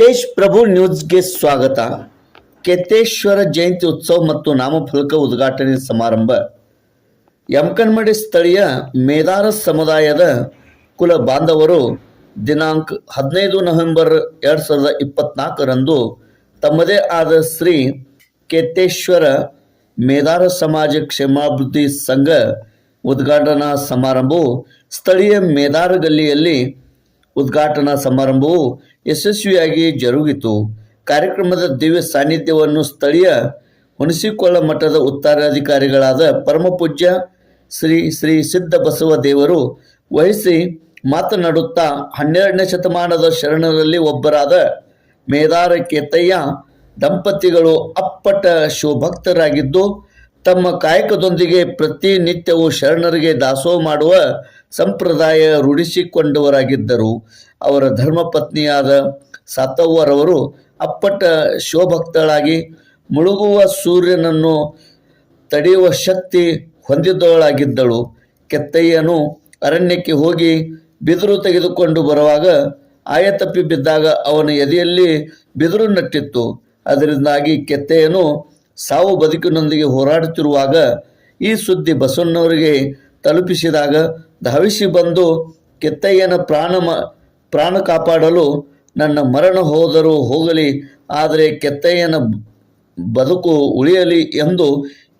ತೇಜ್ ಪ್ರಭು ನ್ಯೂಸ್ಗೆ ಸ್ವಾಗತ. ಕೆತ್ತೇಶ್ವರ ಜಯಂತಿ ಉತ್ಸವ ಮತ್ತು ನಾಮಫಲಕ ಉದ್ಘಾಟನೆ ಸಮಾರಂಭ. ಯಮಕನ್ಮಡಿ ಸ್ಥಳೀಯ ಮೇದಾರ ಸಮುದಾಯದ ಕುಲ ಬಾಂಧವರು ದಿನಾಂಕ ಹದಿನೈದು ನವೆಂಬರ್ ಎರಡು ಸಾವಿರದ ಇಪ್ಪತ್ನಾಲ್ಕರಂದು ತಮ್ಮದೇ ಆದ ಶ್ರೀ ಕೆತ್ತೇಶ್ವರ ಮೇದಾರ ಸಮಾಜ ಕ್ಷೇಮಾಭಿವೃದ್ಧಿ ಸಂಘ ಉದ್ಘಾಟನಾ ಸಮಾರಂಭವು ಸ್ಥಳೀಯ ಮೇದಾರ ಗಲ್ಲಿಯಲ್ಲಿ ಉದ್ಘಾಟನಾ ಸಮಾರಂಭವು ಯಶಸ್ವಿಯಾಗಿ ಜರುಗಿತು. ಕಾರ್ಯಕ್ರಮದ ದಿವ್ಯ ಸಾನ್ನಿಧ್ಯವನ್ನು ಸ್ಥಳೀಯ ಹುಣಸಿಕೊಳ್ಳ ಮಠದ ಉತ್ತರಾಧಿಕಾರಿಗಳಾದ ಪರಮಪೂಜ್ಯ ಶ್ರೀ ಶ್ರೀ ಸಿದ್ಧ ಬಸವ ದೇವರು ವಹಿಸಿ ಮಾತನಾಡುತ್ತಾ ಹನ್ನೆರಡನೇ ಶತಮಾನದ ಶರಣರಲ್ಲಿ ಒಬ್ಬರಾದ ಮೇದಾರ ಕೇತಯ್ಯ ದಂಪತಿಗಳು ಅಪ್ಪಟ ಶಿವಭಕ್ತರಾಗಿದ್ದು ತಮ್ಮ ಕಾಯಕದೊಂದಿಗೆ ಪ್ರತಿನಿತ್ಯವೂ ಶರಣರಿಗೆ ದಾಸೋಹ ಮಾಡುವ ಸಂಪ್ರದಾಯ ರೂಢಿಸಿಕೊಂಡವರಾಗಿದ್ದರು ಅವರ ಧರ್ಮಪತ್ನಿಯಾದ ಸಾತವ್ವರವರು ಅಪ್ಪಟ ಶಿವಭಕ್ತಳಾಗಿ ಮುಳುಗುವ ಸೂರ್ಯನನ್ನು ತಡೆಯುವ ಶಕ್ತಿ ಹೊಂದಿದ್ದವಳಾಗಿದ್ದಳು ಕೆತ್ತಯ್ಯನು ಅರಣ್ಯಕ್ಕೆ ಹೋಗಿ ಬಿದಿರು ತೆಗೆದುಕೊಂಡು ಬರುವಾಗ ಆಯತಪ್ಪಿ ಬಿದ್ದಾಗ ಅವನ ಎದೆಯಲ್ಲಿ ಬಿದಿರು ನಟ್ಟಿತ್ತು. ಅದರಿಂದಾಗಿ ಕೆತ್ತೆಯನು ಸಾವು ಬದುಕಿನೊಂದಿಗೆ ಹೋರಾಡುತ್ತಿರುವಾಗ ಈ ಸುದ್ದಿ ಬಸವಣ್ಣವರಿಗೆ ತಲುಪಿಸಿದಾಗ ಧಾವಿಸಿ ಬಂದು ಕೆತ್ತಯ್ಯನ ಪ್ರಾಣ ಪ್ರಾಣ ಕಾಪಾಡಲು ನನ್ನ ಮರಣ ಹೋದರೂ ಹೋಗಲಿ, ಆದರೆ ಕೆತ್ತಯ್ಯನ ಬದುಕು ಉಳಿಯಲಿ ಎಂದು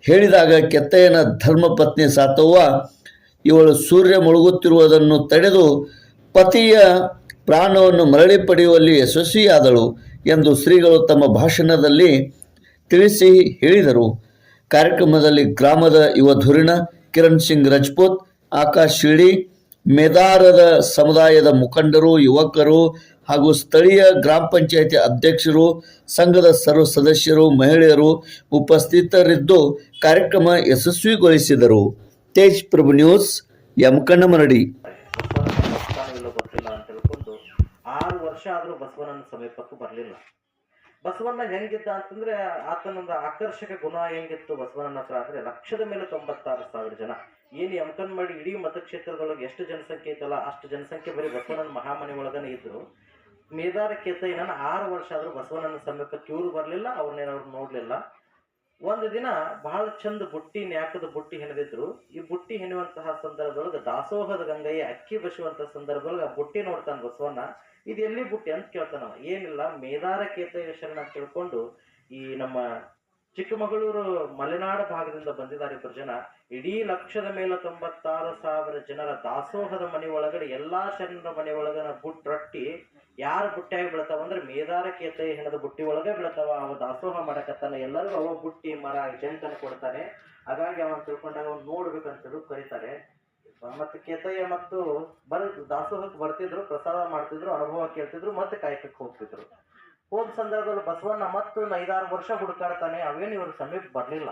ಹೇಳಿದಾಗ ಕೆತ್ತಯ್ಯನ ಧರ್ಮಪತ್ನಿ ಸಾತವ್ವ, ಇವಳು ಸೂರ್ಯ ಮುಳುಗುತ್ತಿರುವುದನ್ನು ತಡೆದು ಪತಿಯ ಪ್ರಾಣವನ್ನು ಮರಳಿ ಪಡೆಯುವಲ್ಲಿ ಯಶಸ್ವಿಯಾದಳು ಎಂದು ಶ್ರೀಗಳು ತಮ್ಮ ಭಾಷಣದಲ್ಲಿ ತಿಳಿಸಿ ಹೇಳಿದರು. ಕಾರ್ಯಕ್ರಮದಲ್ಲಿ ಗ್ರಾಮದ ಯುವ ಧುರಿಣ ಕಿರಣ್ ಸಿಂಗ್ ರಜಪೂತ್ ಆಕಾಶ್ ಶಿಳಿ ಮೇದಾರದ ಸಮುದಾಯದ ಮುಖಂಡರು, ಯುವಕರು ಹಾಗೂ ಸ್ಥಳೀಯ ಗ್ರಾಮ ಪಂಚಾಯತಿ ಅಧ್ಯಕ್ಷರು, ಸಂಘದ ಸರ್ವ ಸದಸ್ಯರು, ಮಹಿಳೆಯರು ಉಪಸ್ಥಿತರಿದ್ದು ಕಾರ್ಯಕ್ರಮ ಯಶಸ್ವಿಗೊಳಿಸಿದರು. ತೇಜ್ ಪ್ರಭು ನ್ಯೂಸ್, ಯಮಕಣ್ಣಮರಡಿ. ಆರು ವರ್ಷ ಆದರೂ ಬಸವಣ್ಣನ ಸಮೀಪಕ್ಕೂ ಬರಲಿಲ್ಲ. ಬಸವಣ್ಣ ಹೆಂಗಿದ್ದ ಅಂತಂದ್ರೆ ಆತನೊಂದು ಆಕರ್ಷಕ ಗುಣ ಹೆಂಗಿತ್ತು ಬಸವಣ್ಣನ ಹತ್ರ ಅಂದ್ರೆ ಲಕ್ಷದ ಮೇಲೆ ತೊಂಬತ್ತಾರು ಸಾವಿರ ಜನ. ಏನು ಎಂಕನ್ ಮಾಡಿ ಇಡೀ ಮತಕ್ಷೇತ್ರದೊಳಗೆ ಎಷ್ಟು ಜನಸಂಖ್ಯೆ ಐತಲ್ಲ, ಅಷ್ಟು ಜನಸಂಖ್ಯೆ ಬರೀ ಬಸವಣ್ಣನ ಮಹಾಮನೆ ಒಳಗನೆ ಇದ್ರು. ಮೇದಾರ ಕೇತಯ್ಯನ ಆರು ವರ್ಷ ಆದ್ರೂ ಬಸವಣ್ಣನ ಸಮೀಪ ಕ್ಯೂರು ಬರಲಿಲ್ಲ ಅವ್ರನ್ನೇನವ್ರು ನೋಡ್ಲಿಲ್ಲ. ಒಂದು ದಿನ ಬಹಳ ಚಂದ ಬುಟ್ಟಿ, ನ್ಯಾಕದ ಬುಟ್ಟಿ ಹೆಣದಿದ್ರು. ಈ ಬುಟ್ಟಿ ಹೆಣುವಂತಹ ಸಂದರ್ಭದೊಳಗೆ ದಾಸೋಹದ ಗಂಗಯ್ಯ ಅಕ್ಕಿ ಬಸುವಂತ ಸಂದರ್ಭದೊಳಗೆ ಬುಟ್ಟಿ ನೋಡ್ತಾನೆ ಬಸವಣ್ಣ. ಇದು ಎಲ್ಲಿ ಬುಟ್ಟಿ ಅಂತ ಕೇಳ್ತಾನ. ಏನಿಲ್ಲ, ಮೇದಾರ ಕೇತೇಶ್ವರನ ತಿಳ್ಕೊಂಡು ಈ ನಮ್ಮ ಚಿಕ್ಕಮಗಳೂರು ಮಲೆನಾಡು ಭಾಗದಿಂದ ಬಂದಿದ್ದಾರೆ ಇಬ್ಬರು ಜನ. ಇಡೀ ಲಕ್ಷದ ಮೇಲೆ ತೊಂಬತ್ತಾರು ಸಾವಿರ ಜನರ ದಾಸೋಹದ ಮನೆ ಒಳಗಡೆ, ಎಲ್ಲಾ ಶರಣರ ಮನೆ ಒಳಗನ ಬುಟ್ ರೊಟ್ಟಿ ಯಾರ ಬುಟ್ಟಿಯಾಗಿ ಬೀಳ್ತಾವ ಅಂದ್ರೆ ಮೇದಾರ ಕೇತೆ ಹೆಣದ ಬುಟ್ಟಿ ಒಳಗೆ ಬೀಳ್ತಾವ. ಅವ ದಾಸೋಹ ಮಾಡಕತ್ತಾನ. ಎಲ್ಲರಿಗೂ ಅವ ಬುಟ್ಟಿ, ಮರ ಜಂಟನ್ನು ಕೊಡ್ತಾನೆ. ಹಾಗಾಗಿ ಅವನ್ ತಿಳ್ಕೊಂಡಾಗ ಅವ್ನು ನೋಡ್ಬೇಕಂತೇಳಿ ಕರೀತಾರೆ. ಮತ್ತೆ ಕೇತಯ್ಯ ಮತ್ತು ಬರ, ದಾಸೋಹಕ್ಕೆ ಬರ್ತಿದ್ರು, ಪ್ರಸಾದ ಮಾಡ್ತಿದ್ರು, ಅನುಭವ ಕೇಳ್ತಿದ್ರು, ಮತ್ತೆ ಕಾಯಕಕ್ಕೆ ಹೋಗ್ತಿದ್ರು. ಹೋದ ಸಂದರ್ಭದಲ್ಲಿ ಬಸವಣ್ಣ ಮತ್ತು ಐದಾರು ವರ್ಷ ಹುಡುಕಾಡ್ತಾನೆ, ಅವೇನು ಇವರು ಸಮೀಪ ಬರಲಿಲ್ಲ.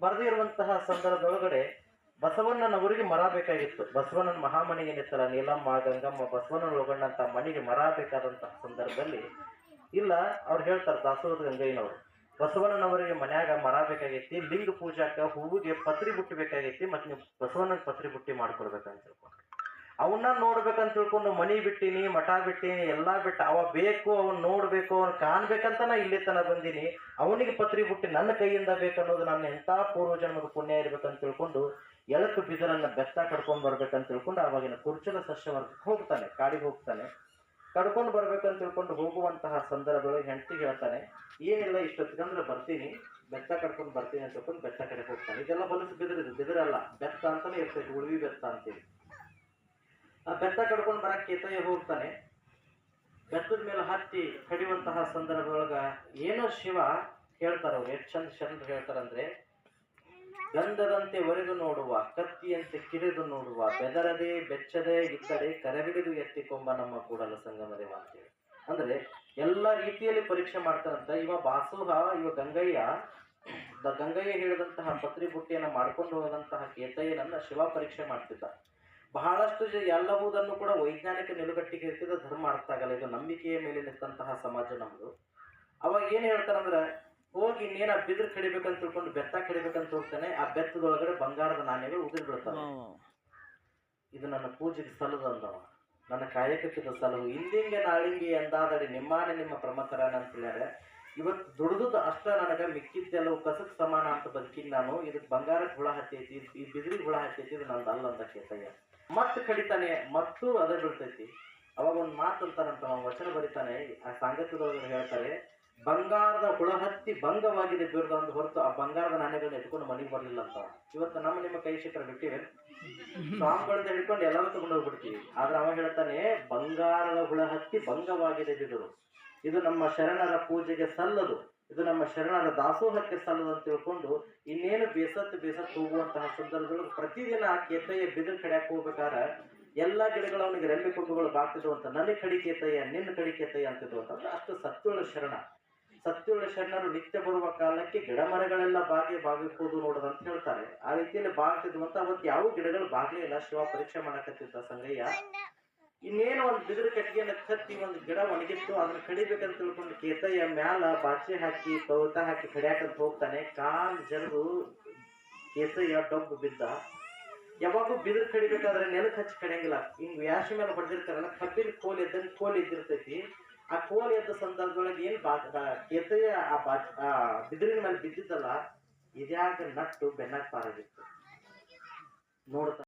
ಬರೆದಿರುವಂತಹ ಸಂದರ್ಭದೊಳಗಡೆ ಬಸವಣ್ಣನವರಿಗೆ ಮರ ಬೇಕಾಗಿತ್ತು. ಬಸವಣ್ಣನ ಮಹಾಮಣಿಗೆ ಏನಿತ್ತಲ್ಲ ನೀಲಮ್ಮ, ಗಂಗಮ್ಮ, ಬಸವಣ್ಣನ ಒಳಗೊಂಡಂಥ ಮನೆಗೆ ಮರ ಬೇಕಾದಂತಹ ಸಂದರ್ಭದಲ್ಲಿ, ಇಲ್ಲ, ಅವ್ರು ಹೇಳ್ತಾರೆ ದಾಸೋಹದ ಗಂಗಯ್ಯನವರು. ಬಸವಣ್ಣನವರಿಗೆ ಮನ್ಯಾಗ ಮರ ಬೇಕಾಗೈತಿ ಲಿಂಗ ಪೂಜಾಕ ಹೂವಿಗೆ ಪತ್ರಿ ಬುಟ್ಟಿ ಬೇಕಾಗೈತಿ ಮತ್ತೆ ನೀವು ಬಸವಣ್ಣನ ಪತ್ರಿ ಬುಟ್ಟಿ ಮಾಡ್ಕೊಡ್ಬೇಕಂತ ತಿಳ್ಕೊಂಡು ಅವನ್ನ ನೋಡ್ಬೇಕಂತ ತಿಳ್ಕೊಂಡು ಮನಿ ಬಿಟ್ಟಿನಿ, ಮಠ ಬಿಟ್ಟಿನಿ, ಎಲ್ಲಾ ಬಿಟ್ಟ, ಅವ ಬೇಕು, ಅವನ್ ನೋಡ್ಬೇಕು, ಅವ್ನ ಕಾಣ್ಬೇಕಂತ ನಾ ಇಲ್ಲಿ ತನ ಬಂದೀನಿ. ಅವನಿಗೆ ಪತ್ರಿ ಬುಟ್ಟಿ ನನ್ನ ಕೈಯಿಂದ ಬೇಕನ್ನೋದು ನನ್ನ ಎಂತ ಪೂರ್ವ ಜನ್ಮದ ಪುಣ್ಯ ಇರ್ಬೇಕಂತ ತಿಳ್ಕೊಂಡು ಎಳಕು ಬಿದರನ್ನ ಬೆತ್ತ ಕಡ್ಕೊಂಡ್ ಬರ್ಬೇಕಂತ ತಿಳ್ಕೊಂಡು ಅವಾಗಿನ ಕುರ್ಚಲ ಸಸ್ಯವರ್ಗಕ್ಕೆ ಹೋಗ್ತಾನೆ, ಕಾಡಿಗೆ ಹೋಗ್ತಾನೆ. ಕಡ್ಕೊಂಡು ಬರ್ಬೇಕಂತ ತಿಳ್ಕೊಂಡು ಹೋಗುವಂತಹ ಸಂದರ್ಭದಲ್ಲಿ ಹೆಂಡ್ತಿ ಹೇಳ್ತಾನೆ, ಏನಿಲ್ಲ ಇಷ್ಟೊತ್ತಿಗಂದ್ರೆ ಬರ್ತೀನಿ ಬೆತ್ತ ಕಡ್ಕೊಂಡು ಬರ್ತೀನಿ ಅಂತ ತಿಳ್ಕೊಂಡು ಬೆತ್ತ ಕಡೆ ಹೋಗ್ತಾನೆ. ಇದೆಲ್ಲ ಹೊಲಸು ಬಿದಿರಿದು, ಬಿದಿರಲ್ಲ. ಬೆತ್ತ ಅಂತಾನೆ ಇರ್ತೈತಿ ಉಳ್ವಿ ಬೆತ್ತ ಅಂತೇಳಿ ಆ ಬೆತ್ತ ಕಡ್ಕೊಂಡು ಬರಕ್ಕೆ ಕೇತಯ್ಯ ಹೋಗ್ತಾನೆ. ಬೆತ್ತದ ಮೇಲೆ ಹತ್ತಿ ಕಡಿಯುವಂತಹ ಸಂದರ್ಭದೊಳಗ ಏನೋ ಶಿವ ಹೇಳ್ತಾರ ಅವ್ರು ಎಷ್ಟು ಚಂದ ಚಂದ ಹೇಳ್ತಾರಂದ್ರೆ ಗಂಧದಂತೆ ಒರೆದು ನೋಡುವ, ಕತ್ತಿಯಂತೆ ಕಿರಿದು ನೋಡುವ, ಬೆದರದೆ ಬೆಚ್ಚದೆ ಇದ್ದರೆ ಕರೆಬಿಡಿದು ಎತ್ತಿಕೊಂಬ ನಮ್ಮ ಕೂಡಲ ಸಂಗಮ ದೇವ ಅಂತೇಳಿ ಅಂದ್ರೆ ಎಲ್ಲ ರೀತಿಯಲ್ಲಿ ಪರೀಕ್ಷೆ ಮಾಡ್ತಾರಂತ. ಇವ ಬಾಸುಹ, ಇವ ಗಂಗಯ್ಯ, ದ ಗಂಗಯ್ಯ ಹೇಳಿದಂತಹ ಪತ್ರಿ ಬುಟ್ಟಿಯನ್ನು ಮಾಡ್ಕೊಂಡು ಹೋದಂತಹ ಕೇತಯ್ಯನನ್ನ ಶಿವ ಪರೀಕ್ಷೆ ಮಾಡ್ತಿದ್ದ. ಬಹಳಷ್ಟು ಎಲ್ಲವುದನ್ನು ಕೂಡ ವೈಜ್ಞಾನಿಕ ನಿಲುಗಟ್ಟಿಗೆ ಇರ್ತಿದ್ದ ಧರ್ಮ ಅರ್ಥ ಆಗಲ್ಲ. ಇದು ನಂಬಿಕೆಯ ಮೇಲೆ ನಿಂತಹ ಸಮಾಜ ನಮ್ದು. ಅವಾಗ ಏನ್ ಹೇಳ್ತಾರಂದ್ರೆ ಹೋಗಿ ಇನ್ನೇನ ಬಿದಿರು ಕಡಿಬೇಕಂತ ತಿಳ್ಕೊಂಡು ಬೆತ್ತ ಕಡಿಬೇಕಂತ ಹೋಗ್ತಾನೆ ಆ ಬೆತ್ತದೊಳಗಡೆ ಬಂಗಾರದ ನಾಣ್ಯಗಳು ಉದುರಿ ಬೀಳ್ತಾವೆ. ಇದು ನನ್ನ ಪೂಜೆಗೆ ಸಲ್ಲದ ಅಂದವ. ನನ್ನ ಕಾಯಕಕ್ಕಿದ ಸಲಹು ಇಂದಿಂಗೆ ನಾಳಿಂಗೆ ಎಂದಾದಡಿ ನಿಮ್ಮಾನೆ ನಿಮ್ಮ ಪ್ರಮಥರನ ಅಂತ ಹೇಳ್ಯಾರ. ಇವತ್ತು ದುಡ್ದದ್ದು ಅಷ್ಟ ನನಗೆ ಮಿಕ್ಕಿದ್ದೆಲ್ಲವು ಕಸಕ್ ಸಮಾನ ಅಂತ ಬದುಕಿನ ನಾನು. ಇದಕ್ಕೆ ಬಂಗಾರಕ್ಕೆ ಹುಳ ಹತ್ತೈತಿ ಈ ಬಿದಿರಿಗೆ ಹುಳ ಹತ್ತೈತಿ ಇದು ನಂದು ಅಲ್ಲ ಅಂತ ಕೇಳ್ತಯ್ಯ ಮತ್ತೆ ಕಡಿತಾನೆ ಮತ್ತು ಅದ ಬಿಡ್ತೈತಿ ಅವಾಗ ಒಂದು ಮಾತು ಅಂತಾನಂತ ವಚನ ಬರಿತಾನೆ ಆ ಸಾಂಗತ್ಯದೊಳಗೆ ಹೇಳ್ತಾರೆ ಬಂಗಾರದ ಹುಳ ಹತ್ತಿ ಭಂಗವಾಗಿದೆ ಬಿರುದು ಅಂತ ಹೊರತು ಆ ಬಂಗಾರದ ನಾಣ್ಯಗಳನ್ನ ಎತ್ಕೊಂಡು ಮನೆಗೆ ಬರಲಿಲ್ಲ ಅಂತ. ಇವತ್ತು ನಮ್ಮ ನಿಮ್ಮ ಕೈ ಶಿಖರ ಬಿಟ್ಟಿವೆ. ಸ್ವಾಮಿಗಳನ್ನ ಹಿಡ್ಕೊಂಡು ಎಲ್ಲರೂ ತಗೊಂಡು ಹೋಗ್ಬಿಡ್ತೀವಿ. ಆದ್ರೆ ಅವ ಹೇಳ್ತಾನೆ, ಬಂಗಾರದ ಹುಳ ಹತ್ತಿ ಭಂಗವಾಗಿದೆ ಬಿದರು ಇದು ನಮ್ಮ ಶರಣರ ಪೂಜೆಗೆ ಸಲ್ಲದು. ಇದು ನಮ್ಮ ಶರಣರ ದಾಸೋಹಕ್ಕೆ ಸಲ್ಲದು ಅಂತ ತಿಳ್ಕೊಂಡು ಇನ್ನೇನು ಬೇಸತ್ತು ಬೇಸತ್ತು ಹೋಗುವಂತಹ ಸಂದರ್ಭದೊಳಗೆ ಪ್ರತಿದಿನ ಆ ಕೇತಯ್ಯ ಬಿದಿರು ಕಡೆಯಕ್ಕೆ ಹೋಗ್ಬೇಕಾದ್ರೆ ಎಲ್ಲಾ ಗಿಡಗಳು ಅವನಿಗೆ ರೆಂಬೆ ಕೊಟ್ಟುಗಳು ಬಾಕ್ತಿದ್ವು ಅಂತ, ನನ್ನ ಕಡಿ ಕೇತಯ್ಯ, ನಿನ್ನ ಕಡಿಕೆ ಕೇತಯ್ಯ ಅಂತಿದ್ವು ಅಂತಂದ್ರೆ ಅಷ್ಟು ಸತ್ಯುಳ್ಳ ಶರಣ. ಸತ್ಯುಳ್ಳ ಶರಣರು ನಿತ್ಯ ಬರುವ ಕಾಲಕ್ಕೆ ಗಿಡ ಮರಗಳೆಲ್ಲ ಬಾಗಿ ಬಾಗಿಕೋದು ನೋಡೋದು ಅಂತ ಹೇಳ್ತಾರೆ. ಆ ರೀತಿಯಲ್ಲಿ ಬಾಗ್ತಿದ್ವು ಅಂತ ಅವತ್ತು ಯಾವ ಗಿಡಗಳು ಬಾಗ್ಲೇ ಇಲ್ಲ? ಶಿವ ಪರೀಕ್ಷೆ ಮಾಡಕತ್ತಿದ್ದ ಸಂಗಯ್ಯ. ಇನ್ನೇನು ಒಂದು ಬಿದಿರು ಕಟ್ಟಿಗೆನ ಕತ್ತಿ ಒಂದು ಗಿಡ ಒಣಗಿತ್ತು, ಅದನ್ನ ಕಡಿಬೇಕಂತ ತಿಳ್ಕೊಂಡು ಕೇತಯ್ಯ ಮ್ಯಾಲ ಬಾಚಿ ಹಾಕಿ, ಕವಿತ ಹಾಕಿ ಕಡಿಯಾಕಂತ ಹೋಗ್ತಾನೆ. ಕಾಲ್ ಜರದು ಕೇತಯ್ಯ ಡಬ್ಬು ಬಿದ್ದ. ಯಾವಾಗೂ ಬಿದಿರು ಕಡಿಬೇಕಾದ್ರೆ ನೆಲಕ್ಕೆ ಹಚ್ಚಿ ಕಡಿಯಂಗಿಲ್ಲ. ಹಿಂಗ್ ವ್ಯಾಸಿ ಮೇಲೆ ಹೊಡೆದಿರ್ತಾರಲ್ಲ, ಕಬ್ಬಿನ ಕೋಲ್ ಎದ್ದಂಗೆ ಕೋಲ್ ಇದ್ದಿರ್ತೈತಿ ಆ ಕೋಲ್ ಎದ್ದ ಸಂದರ್ಭದೊಳಗೆ ಏನ್ ಬಾ ಕೇತಯ್ಯ ಆ ಬಾ ಆ ಬಿದಿರಿನ ಮೇಲೆ ಬಿದ್ದಿದ್ದಲ್ಲ, ಇದ್ಯಾಗ ನಟ್ಟು ಬೆನ್ನಕ್ ಪಾರಾಗಿತ್ತು. ನೋಡ್ತಾ